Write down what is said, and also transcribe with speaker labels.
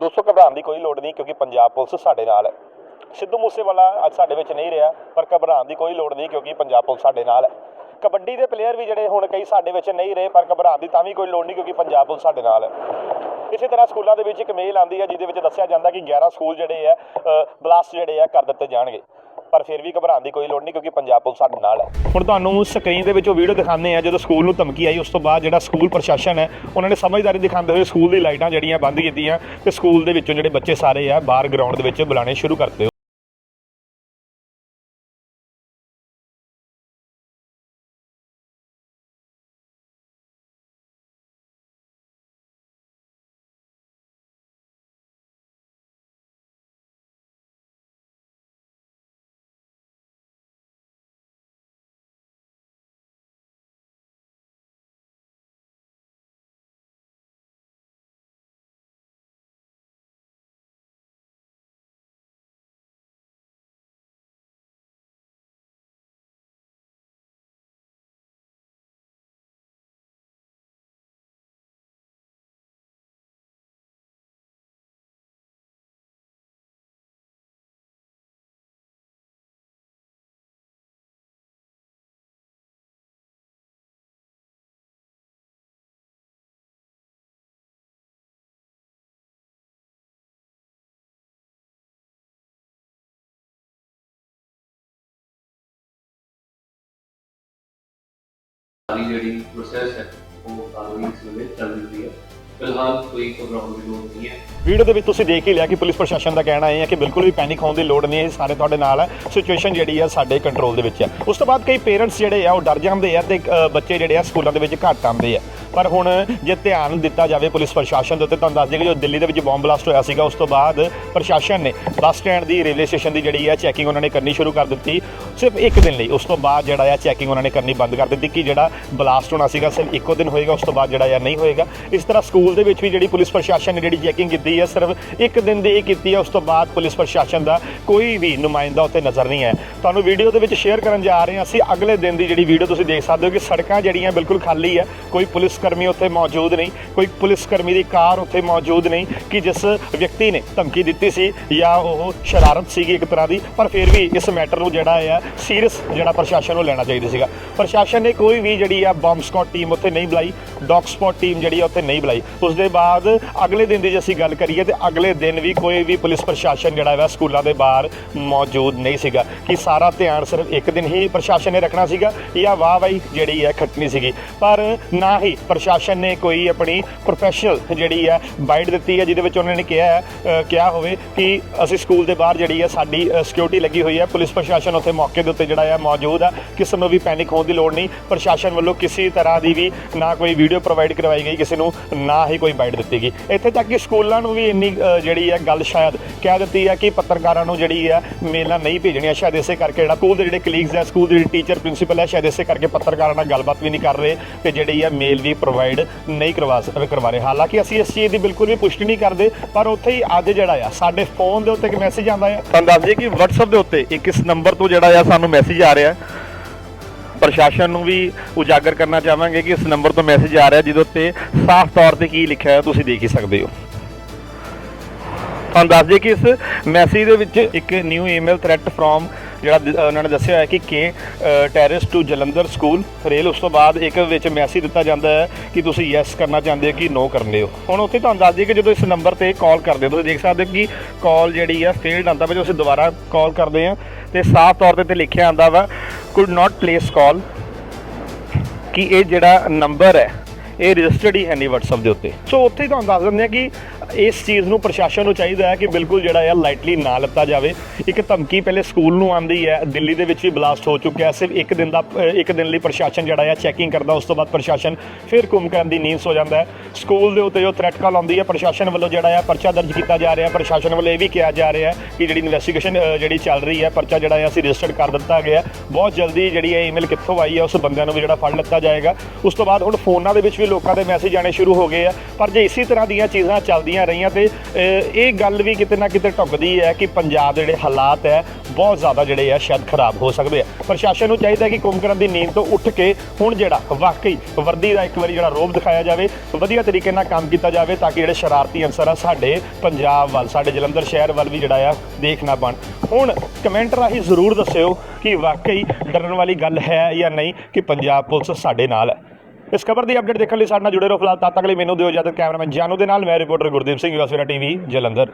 Speaker 1: ਦੋਸਤੋ, ਘਬਰਾਉਣ ਦੀ ਕੋਈ ਲੋੜ ਨਹੀਂ ਕਿਉਂਕਿ ਪੰਜਾਬ ਪੁਲਿਸ ਸਾਡੇ ਨਾਲ ਹੈ। ਸਿੱਧੂ ਮੂਸੇਵਾਲਾ ਅੱਜ ਸਾਡੇ ਵਿੱਚ ਨਹੀਂ ਰਿਹਾ, ਪਰ ਘਬਰਾਉਣ ਦੀ ਕੋਈ ਲੋੜ ਨਹੀਂ ਕਿਉਂਕਿ ਪੰਜਾਬ ਪੁਲਿਸ ਸਾਡੇ ਨਾਲ ਹੈ। ਕਬੱਡੀ ਦੇ ਪਲੇਅਰ ਵੀ ਜਿਹੜੇ ਹੁਣ ਕਈ ਸਾਡੇ ਵਿੱਚ ਨਹੀਂ ਰਹੇ, ਪਰ ਘਬਰਾਉਣ ਦੀ ਤਾਂ ਵੀ ਕੋਈ ਲੋੜ ਨਹੀਂ ਕਿਉਂਕਿ ਪੰਜਾਬ ਪੁਲਿਸ ਸਾਡੇ ਨਾਲ ਹੈ। ਇਸੇ ਤਰ੍ਹਾਂ ਸਕੂਲਾਂ ਦੇ ਵਿੱਚ ਇੱਕ ਮੇਲ ਆਉਂਦੀ ਹੈ, ਜਿਹਦੇ ਵਿੱਚ ਦੱਸਿਆ ਜਾਂਦਾ ਕਿ 11 ਸਕੂਲ ਜਿਹੜੇ ਆ ਬਲਾਸਟ ਜਿਹੜੇ ਆ ਕਰ ਦਿੱਤੇ ਜਾਣਗੇ। ਪਰ ਫਿਰ ਵੀ ਘਬਰਾਉਣ ਦੀ ਕੋਈ ਲੋੜ ਨਹੀਂ ਕਿਉਂਕਿ ਪੰਜਾਬ ਪੁਲਿਸ ਸਾਡੇ ਨਾਲ ਹੈ। ਹੁਣ ਤੁਹਾਨੂੰ ਸਕਰੀਨ ਦੇ ਵਿੱਚ ਉਹ ਵੀਡੀਓ ਦਿਖਾਉਂਦੇ ਆ ਜਦੋਂ ਸਕੂਲ ਨੂੰ ਧਮਕੀ ਆਈ, ਉਸ ਤੋਂ ਬਾਅਦ ਜਿਹੜਾ ਸਕੂਲ ਪ੍ਰਸ਼ਾਸਨ ਹੈ, ਉਹਨਾਂ ਨੇ ਸਮਝਦਾਰੀ ਦਿਖਾਉਂਦੇ ਹੋਏ ਸਕੂਲ ਦੀ ਲਾਈਟਾਂ ਜਿਹੜੀਆਂ ਬੰਦ ਕੀਤੀਆਂ ਤੇ ਸਕੂਲ ਦੇ ਵਿੱਚੋਂ ਜਿਹੜੇ ਬੱਚੇ ਸਾਰੇ ਆ, ਬਾਹਰ ਗਰਾਊਂਡ ਦੇ ਵਿੱਚ ਬੁਲਾਣੇ ਸ਼ੁਰੂ ਕਰਤੇ
Speaker 2: ਸਾਰੀ ਜਿਹੜੀ ਪ੍ਰੋਸੈਸ ਹੈ ਉਹ ਕਾਨੂੰਨੀ ਇਸ ਚੱਲ ਰਹੀ ਹੈ। ਫਿਲਹਾਲ ਕੋਈ ਘਬਰਾਉਣ ਦੀ ਲੋੜ ਨਹੀਂ ਹੈ।
Speaker 1: ਵੀਡੀਓ ਦੇ ਵਿੱਚ ਤੁਸੀਂ ਦੇਖ ਹੀ ਲਿਆ ਕਿ ਪੁਲਿਸ ਪ੍ਰਸ਼ਾਸਨ ਦਾ ਕਹਿਣਾ ਇਹ ਹੈ ਕਿ ਬਿਲਕੁਲ ਵੀ ਪੈਨਿਕ ਹੋਣ ਦੀ ਲੋੜ ਨਹੀਂ ਹੈ। ਇਹ ਸਾਰੇ ਤੁਹਾਡੇ ਨਾਲ ਹੈ। ਸਿਚੁਏਸ਼ਨ ਜਿਹੜੀ ਹੈ ਸਾਡੇ ਕੰਟਰੋਲ ਦੇ ਵਿੱਚ ਹੈ। ਉਸ ਤੋਂ ਬਾਅਦ ਕਈ ਪੇਰੈਂਟਸ ਜਿਹੜੇ ਆ ਉਹ ਡਰ ਜਾਂਦੇ ਆ ਤੇ ਅ, ਬੱਚੇ ਜਿਹੜੇ ਆ ਸਕੂਲਾਂ ਦੇ ਵਿੱਚ ਘੱਟ ਆਉਂਦੇ ਆ। ਪਰ ਹੁਣ ਜੇ ਧਿਆਨ ਦਿੱਤਾ ਜਾਵੇ ਪੁਲਿਸ ਪ੍ਰਸ਼ਾਸਨ ਦੇ ਉੱਤੇ, ਤੁਹਾਨੂੰ ਦੱਸ ਦਈਏ ਕਿ ਜੋ ਦਿੱਲੀ ਦੇ ਵਿੱਚ ਬੰਬ ਬਲਾਸਟ ਹੋਇਆ ਸੀਗਾ, ਉਸ ਤੋਂ ਬਾਅਦ ਪ੍ਰਸ਼ਾਸਨ ਨੇ ਬੱਸ ਸਟੈਂਡ ਦੀ ਰੇਲਵੇ ਸਟੇਸ਼ਨ ਦੀ ਜਿਹੜੀ ਹੈ ਚੈਕਿੰਗ ਉਹਨਾਂ ਨੇ ਕਰਨੀ ਸ਼ੁਰੂ ਕਰ ਦਿੱਤੀ। ਸਿਰਫ ਇੱਕ ਦਿਨ ਲਈ, ਉਸ ਤੋਂ ਬਾਅਦ ਜਿਹੜਾ ਆ ਚੈਕਿੰਗ ਉਹਨਾਂ ਨੇ ਕਰਨੀ ਬੰਦ ਕਰ ਦਿੱਤੀ ਕਿ ਜਿਹੜਾ ਬਲਾਸਟ ਹੋਣਾ ਸੀਗਾ, ਸਿਰਫ ਇੱਕੋ ਦਿਨ ਹੋਏਗਾ, ਉਸ ਤੋਂ ਬਾਅਦ ਜਿਹੜਾ ਆ ਨਹੀਂ ਹੋਏਗਾ। ਇਸ ਤਰ੍ਹਾਂ ਸਕੂਲ ਦੇ ਵਿੱਚ ਵੀ ਜਿਹੜੀ ਪੁਲਿਸ ਪ੍ਰਸ਼ਾਸਨ ਨੇ ਜਿਹੜੀ ਚੈਕਿੰਗ ਕੀਤੀ ਹੈ, ਸਿਰਫ ਇੱਕ ਦਿਨ ਦੀ ਇਹ ਕੀਤੀ ਹੈ, ਉਸ ਤੋਂ ਬਾਅਦ ਪੁਲਿਸ ਪ੍ਰਸ਼ਾਸਨ ਦਾ ਕੋਈ ਵੀ ਨੁਮਾਇੰਦਾ ਉੱਤੇ ਨਜ਼ਰ ਨਹੀਂ ਹੈ। ਤੁਹਾਨੂੰ ਵੀਡੀਓ ਦੇ ਵਿੱਚ ਸ਼ੇਅਰ ਕਰਨ ਜਾ ਰਹੇ ਹਾਂ, ਅਸੀਂ ਅਗਲੇ ਦਿਨ ਦੀ ਜਿਹੜੀ ਵੀਡੀਓ ਤੁਸੀਂ ਦੇਖ ਸਕਦੇ ਹੋ ਕਿ ਸੜਕਾਂ ਜਿਹੜੀਆਂ ਬਿਲਕੁਲ ਖਾਲੀ ਹੈ, ਕੋਈ ਪੁਲਿਸ ਕਰਮੀ ਉੱਥੇ ਮੌਜੂਦ ਨਹੀਂ, ਕੋਈ ਪੁਲਿਸ ਕਰਮੀ ਦੀ ਕਾਰ ਉੱਥੇ ਮੌਜੂਦ ਨਹੀਂ ਕਿ ਜਿਸ ਵਿਅਕਤੀ ਨੇ ਧਮਕੀ ਦਿੱਤੀ ਸੀ ਜਾਂ ਉਹ ਸ਼ਰਾਰਤ ਸੀਗੀ ਇੱਕ ਤਰ੍ਹਾਂ ਦੀ, ਪਰ ਫਿਰ ਵੀ ਇਸ ਮੈਟਰ ਨੂੰ ਜਿਹੜਾ ਹੈ ਸੀਰੀਅਸ ਜਿਹੜਾ ਪ੍ਰਸ਼ਾਸਨ ਨੂੰ ਲੈਣਾ ਚਾਹੀਦਾ ਸੀਗਾ। ਪ੍ਰਸ਼ਾਸਨ ਨੇ ਕੋਈ ਵੀ ਜਿਹੜੀ ਆ ਬੰਬ ਸਕਾਟ ਟੀਮ ਉੱਥੇ ਨਹੀਂ ਬੁਲਾਈ। ਡੌਗ ਸਪੌਟ ਟੀਮ ਜਿਹੜੀ ਆ ਉੱਥੇ ਨਹੀਂ ਬੁਲਾਈ। ਉਸ ਦੇ ਬਾਅਦ ਅਗਲੇ ਦਿਨ ਦੀ ਜੇ ਅਸੀਂ ਗੱਲ ਕਰੀਏ ਤੇ ਅਗਲੇ ਦਿਨ ਵੀ ਕੋਈ ਵੀ ਪੁਲਿਸ ਪ੍ਰਸ਼ਾਸਨ ਜਿਹੜਾ ਹੈ ਸਕੂਲਾਂ ਦੇ ਬਾਹਰ ਮੌਜੂਦ ਨਹੀਂ ਸੀਗਾ। ਕਿ ਸਾਰਾ ਧਿਆਨ ਸਿਰਫ ਇੱਕ ਦਿਨ ਹੀ ਪ੍ਰਸ਼ਾਸਨ ਨੇ ਰੱਖਣਾ ਸੀਗਾ ਜਾਂ ਵਾਹ ਵਾਹੀ ਜਿਹੜੀ ਹੈ ਖੱਟਣੀ ਸੀਗੀ। ਪਰ ਨਾ ਹੀ ਪ੍ਰਸ਼ਾਸਨ ਨੇ ਕੋਈ ਆਪਣੀ ਪ੍ਰੋਫੈਸ਼ਨਲ ਜਿਹੜੀ ਹੈ ਬਾਈਟ ਦਿੱਤੀ ਹੈ ਜਿਹਦੇ ਵਿੱਚ ਉਹਨਾਂ ਨੇ ਕਿਹਾ ਹੈ, ਕਿਹਾ ਹੋਵੇ ਕਿ ਅਸੀਂ ਸਕੂਲ ਦੇ ਬਾਹਰ ਜਿਹੜੀ ਹੈ ਸਾਡੀ ਸਿਕਿਉਰਿਟੀ ਲੱਗੀ ਹੋਈ ਹੈ ਪੁਲਿਸ ਪ੍ਰਸ਼ਾਸਨ ਉੱਥੇ ਮੌਕੇ ਦੇ ਉੱਤੇ ਜਿਹੜਾ ਹੈ ਮੌਜੂਦ ਹੈ ਕਿਸੇ ਨੂੰ ਵੀ ਪੈਨਿਕ ਹੋਣ ਦੀ ਲੋੜ ਨਹੀਂ। ਪ੍ਰਸ਼ਾਸਨ ਵੱਲੋਂ ਕਿਸੇ ਤਰ੍ਹਾਂ ਦੀ ਵੀ ਨਾ ਕੋਈ ਵੀਡੀਓ ਪ੍ਰੋਵਾਈਡ ਕਰਵਾਈ ਗਈ, ਕਿਸੇ ਨੂੰ ਨਾ ਹੀ ਕੋਈ ਬਾਈਟ ਦਿੱਤੀ ਗਈ। ਇੱਥੇ ਤੱਕ ਕਿ ਸਕੂਲਾਂ ਨੂੰ ਵੀ ਇੰਨੀ ਜਿਹੜੀ ਹੈ ਗੱਲ ਸ਼ਾਇਦ ਕਹਿ ਦਿੱਤੀ ਹੈ ਕਿ ਪੱਤਰਕਾਰਾਂ ਨੂੰ ਜਿਹੜੀ ਹੈ ਮੇਲਾਂ ਨਹੀਂ ਭੇਜਣੀਆਂ। ਸ਼ਾਇਦ ਇਸੇ ਕਰਕੇ ਜਿਹੜਾ ਸਕੂਲ ਦੇ ਜਿਹੜੇ ਕਲੀਗਸ ਹੈ, ਸਕੂਲ ਦੇ ਜਿਹੜੇ ਟੀਚਰ ਪ੍ਰਿੰਸੀਪਲ ਹੈ, ਸ਼ਾਇਦ ਇਸੇ ਕਰਕੇ ਪੱਤਰਕਾਰਾਂ ਨਾਲ ਗੱਲਬਾਤ ਵੀ ਨਹੀਂ ਕਰ ਰਹੇ ਤੇ ਜਿਹੜੀ ਹੈ ਮੇਲ ਵੀ ਪ੍ਰੋਵਾਈਡ ਨਹੀਂ ਕਰਵਾ ਕਰਵਾ ਰਹੇ। ਹਾਲਾਂਕਿ ਅਸੀਂ ਇਸ ਚੀਜ਼ ਦੀ ਬਿਲਕੁਲ ਵੀ ਪੁਸ਼ਟੀ ਨਹੀਂ ਕਰਦੇ, ਪਰ ਉੱਥੇ ਹੀ ਅੱਜ ਜਿਹੜਾ ਆ, ਸਾਡੇ ਫੋਨ ਦੇ ਉੱਤੇ ਇੱਕ ਮੈਸੇਜ ਆਉਂਦਾ ਹੈ ਤੁਹਾਨੂੰ ਦੱਸ ਦਈਏ ਕਿ WhatsApp ਦੇ ਉੱਤੇ ਇੱਕ ਇਸ ਨੰਬਰ ਤੋਂ ਜਿਹੜਾ ਆ, ਸਾਨੂੰ ਮੈਸੇਜ ਆ ਰਿਹਾ। ਹੈ ਪ੍ਰਸ਼ਾਸਨ ਨੂੰ ਵੀ ਉਜਾਗਰ ਕਰਨਾ ਚਾਹਾਂਗੇ ਕਿ ਇਸ ਨੰਬਰ ਤੋਂ ਮੈਸੇਜ ਆ ਰਿਹਾ ਜਿਹਦੇ ਉੱਤੇ ਸਾਫ਼ ਤੌਰ ਤੇ ਕੀ ਲਿਖਿਆ ਹੈ ਤੁਸੀਂ ਦੇਖ ਹੀ ਸਕਦੇ ਹੋ। ਤੁਹਾਨੂੰ ਦੱਸ ਦਈਏ ਕਿ ਇਸ ਮੈਸੇਜ ਦੇ ਵਿੱਚ ਇੱਕ ਨਿਊ ਈਮੇਲ ਥ੍ਰੈਟ ਫਰੋਮ ਜਿਹੜਾ ਉਹਨਾਂ ਨੇ ਦੱਸਿਆ ਹੈ ਕਿ ਕੇ terrorist to Jalandhar school rail ਉਸ ਤੋਂ ਬਾਅਦ ਇੱਕ ਵਿੱਚ ਮੈਸੇਜ ਦਿੱਤਾ ਜਾਂਦਾ ਹੈ ਕਿ ਤੁਸੀਂ ਯੈਸ ਕਰਨਾ ਚਾਹੁੰਦੇ ਹੋ ਕਿ ਨੋ ਕਰਨੇ ਹੋ। ਹੁਣ ਉੱਥੇ ਤੁਹਾਨੂੰ ਦੱਸ ਦਈਏ ਕਿ ਜਦੋਂ ਇਸ ਨੰਬਰ ਤੇ ਕਾਲ ਕਰਦੇ ਹੋ, ਤੁਸੀਂ ਦੇਖ ਸਕਦੇ ਹੋ ਕਿ ਕਾਲ ਜਿਹੜੀ ਆ ਫੇਲਡ ਆਉਂਦਾ ਵਾ ਜਦੋਂ ਅਸੀਂ ਦੁਬਾਰਾ ਕਾਲ ਕਰਦੇ ਹਾਂ ਤੇ ਸਾਫ਼ ਤੌਰ ਤੇ ਤੇ ਲਿਖਿਆ ਆਉਂਦਾ ਵਾ ਕੁਡ ਨਾਟ ਪਲੇਸ ਕਾਲ ਕਿ ਇਹ ਜਿਹੜਾ ਨੰਬਰ ਹੈ, ਇਹ ਰਜਿਸਟਰਡ ਹੀ ਹੈ ਨਹੀਂ WhatsApp ਦੇ ਉੱਤੇ। ਸੋ ਉੱਥੇ ਹੀ ਤੁਹਾਨੂੰ ਦੱਸ ਦਿੰਦੇ ਆ ਕਿ ਇਸ ਚੀਜ਼ ਨੂੰ ਪ੍ਰਸ਼ਾਸਨ ਨੂੰ ਚਾਹੀਦਾ ਹੈ ਕਿ ਬਿਲਕੁਲ ਜਿਹੜਾ ਹੈ ਲਾਈਟਲੀ ਨਾ ਲਿੱਤਾ ਜਾਵੇ। ਇੱਕ ਧਮਕੀ ਪਹਿਲੇ ਸਕੂਲ ਨੂੰ ਆਂਦੀ ਹੈ, ਦਿੱਲੀ ਦੇ ਵਿੱਚ ਵੀ ਬਲਾਸਟ ਹੋ ਚੁੱਕਿਆ ਸਿਰਫ ਇੱਕ ਦਿਨ ਦਾ ਇੱਕ ਦਿਨ ਲਈ ਪ੍ਰਸ਼ਾਸਨ ਜਿਹੜਾ ਹੈ ਚੈਕਿੰਗ ਕਰਦਾ, ਉਸ ਤੋਂ ਬਾਅਦ ਪ੍ਰਸ਼ਾਸਨ ਫਿਰ ਘੁੰਮ ਕਰਨ ਦੀ ਨੀਂਦ ਸੋ ਜਾਂਦਾ ਹੈ। ਸਕੂਲ ਦੇ ਉੱਤੇ ਜੋ ਥ੍ਰੈਟ ਕਾਲ ਆਉਂਦੀ ਹੈ, ਪ੍ਰਸ਼ਾਸਨ ਵੱਲੋਂ ਜਿਹੜਾ ਹੈ ਪਰਚਾ ਦਰਜ ਕੀਤਾ ਜਾ ਰਿਹਾ ਪ੍ਰਸ਼ਾਸਨ ਵੱਲੋਂ ਇਹ ਵੀ ਕਿਹਾ ਜਾ ਰਿਹਾ ਕਿ ਜਿਹੜੀ ਇਨਵੈਸਟੀਗੇਸ਼ਨ ਜਿਹੜੀ ਚੱਲ ਰਹੀ ਹੈ, ਪਰਚਾ ਜਿਹੜਾ ਹੈ ਅਸੀਂ ਰਜਿਸਟਰਡ ਕਰ ਦਿੱਤਾ ਗਿਆ ਬਹੁਤ ਜਲਦੀ ਜਿਹੜੀ ਇਹ ਈਮੇਲ ਕਿੱਥੋਂ ਆਈ ਹੈ, ਉਸ ਬੰਦਿਆਂ ਨੂੰ ਵੀ ਜਿਹੜਾ ਫੜ ਲਿੱਤਾ ਜਾਏਗਾ। ਉਸ ਤੋਂ ਬਾਅਦ ਹੁਣ ਫੋਨਾਂ ਦੇ ਵਿੱਚ ਵੀ ਲੋਕਾਂ ਦੇ ਮੈਸੇਜ ਆਣੇ ਸ਼ੁਰੂ ਹੋ ਗਏ ਆ ਪਰ ਜੇ ਇਸੇ ਤਰ੍ਹਾਂ ਦੀਆਂ ਚੀਜ਼ਾਂ ਚੱਲਦੀਆਂ ਹੁੰਦੀਆਂ ਰਹੀਆਂ ਤੇ ਇਹ ਗੱਲ ਵੀ ਕਿਤੇ ਨਾ ਕਿਤੇ ਢੁੱਕਦੀ ਹੈ ਕਿ ਪੰਜਾਬ ਦੇ ਜਿਹੜੇ ਹਾਲਾਤ ਹੈ, ਬਹੁਤ ਜ਼ਿਆਦਾ ਜਿਹੜੇ ਆ ਸ਼ਾਇਦ ਖਰਾਬ ਹੋ ਸਕਦੇ ਆ। ਪ੍ਰਸ਼ਾਸਨ ਨੂੰ ਚਾਹੀਦਾ ਕਿ ਕੁੰਭਕਰਨ ਦੀ ਨੀਂਦ ਤੋਂ ਉੱਠ ਕੇ ਹੁਣ ਜਿਹੜਾ ਵਾਕਈ ਵਰਦੀ ਦਾ ਇੱਕ ਵਾਰੀ ਜਿਹੜਾ ਰੋਬ ਦਿਖਾਇਆ ਜਾਵੇ, ਵਧੀਆ ਤਰੀਕੇ ਨਾਲ ਕੰਮ ਕੀਤਾ ਜਾਵੇ ਤਾਂ ਕਿ ਜਿਹੜੇ ਸ਼ਰਾਰਤੀ ਅਨਸਰ ਆ ਸਾਡੇ ਪੰਜਾਬ ਵੱਲ, ਸਾਡੇ ਜਲੰਧਰ ਸ਼ਹਿਰ ਵੱਲ ਵੀ ਜਿਹੜਾ ਆ ਦੇਖ ਨਾ ਬਣ। ਹੁਣ ਕਮੈਂਟ ਰਾਹੀਂ ਜ਼ਰੂਰ ਦੱਸਿਓ ਕਿ ਵਾਕਈ ਡਰਨ ਵਾਲੀ ਗੱਲ ਹੈ ਜਾਂ ਨਹੀਂ ਕਿ ਪੰਜਾਬ ਪੁਲਿਸ ਸਾਡੇ ਨਾਲ ਹੈ। ਇਸ ਖਬਰ ਦੀ ਅਪਡੇਟ ਦੇਖਣ ਲਈ ਸਾਡੇ ਨਾਲ ਜੁੜੇ ਰਹੋ ਫਿਲਹਾਲ ਤਦ ਤੱਕ ਲਈ ਮੈਨੂੰ ਦਿਓ ਇਜਾਜ਼ਤ ਕੈਮਰਾਮੈਨ ਜਾਨੂ ਦੇ ਨਾਲ, ਮੈਂ ਰਿਪੋਰਟਰ ਗੁਰਦੀਪ ਸਿੰਘ ਯੂਐਸਵੇਰਾ ਟੀਵੀ ਜਲੰਧਰ।